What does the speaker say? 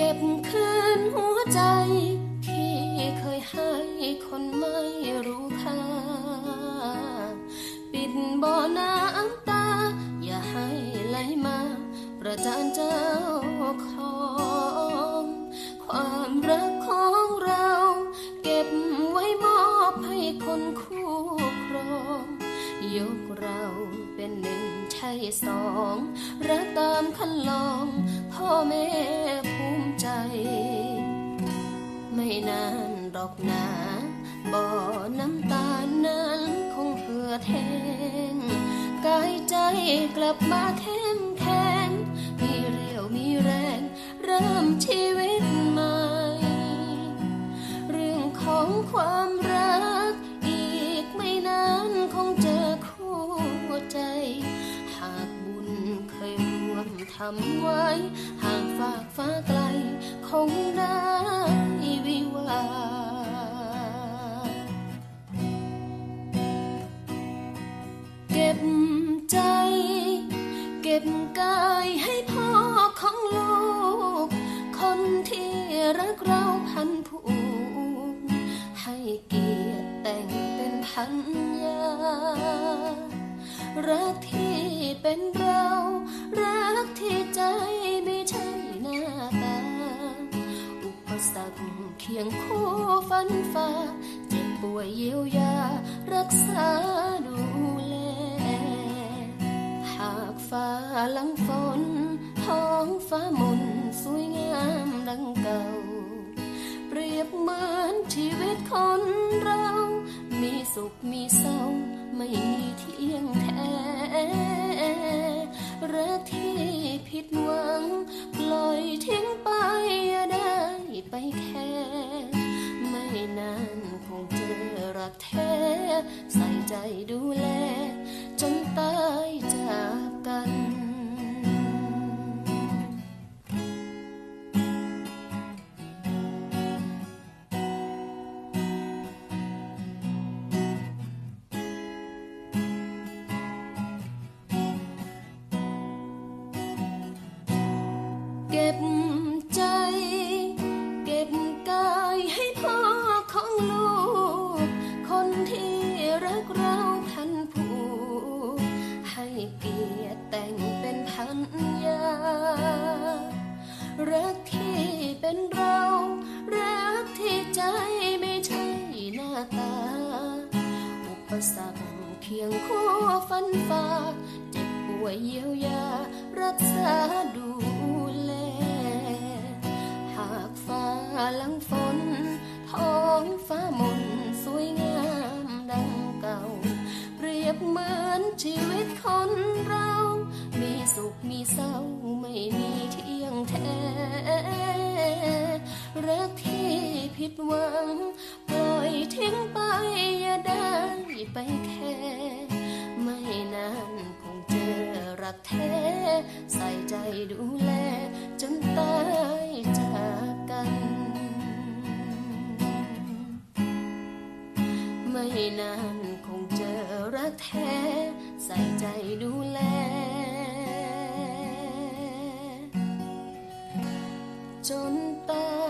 ก็บคืนหัวใจ ที่เคยให้คนไม่รู้ค่า ปิดบ่อน้ำตา อย่าให้ไหลมา ประจานเจ้าของ ความรักของเรา เก็บไว้มอบให้คนคู่ครอง ยกเราเป็นหนึ่งใช่สอง รักตามคันลอง พ่อแม่ อกหนาบ่อน้ำตาลนั้นคงเหือดแห้งกายใจกลับมาเข้มแข็งมีเรี่ยวมีแรง เริ่มชีวิตใหม่ เรื่องของความรัก อีกไม่นานคงเจอคู่ใจ หากบุญเคยร่วมทำไว้ ห่างฝากฟ้าไกล คงได้วิวา บใจ เก็บกายให้พ่อของลูก คนที่รักเราพันผูก ให้เกียรติแต่งเป็นพันยารักที่เป็นเรา รักที่ใจไม่ใช่หน้าตา อุปสรรคเคียงคู่ฟันฝ่าเจ็บป่วยเยียวยารักษาาหลังฝนท้องฟ้ามนสวยงามดังเก่า เปรียบเหมือนชีวิตคนเรา มีสุขมีเศร้า ไม่มีเที่ยงแท้รักที่ผิดหวัง ปล่อยทิ้งไปอย่าได้ไปแค่ไม่นานคงเจอรักแท้ ใส่ใจดูแล ก็บใจ เก็บกายให้พ่อของลูก คนที่รักเราพันผูกให้เกียรติแต่งเป็นพันยารักที่เป็นเรา รักที่ใจไม่ใช่หน้าตา อุปสรรคเคียงคู่ฟันฝ่าเจ็บป่วยเยียวยา รักษาดู ชีวิตคนเรา มีสุขมีเศร้าไม่มีเที่ยงแท้รักที่ผิดหวัง ปล่อยทิ้งไปอย่าได้ไปแค่ ไม่นานคงเจอรักแท้ ใส่ใจดูแล ไม่นานคงเจอรักแท้ ใส่ใจดูแล จนตาย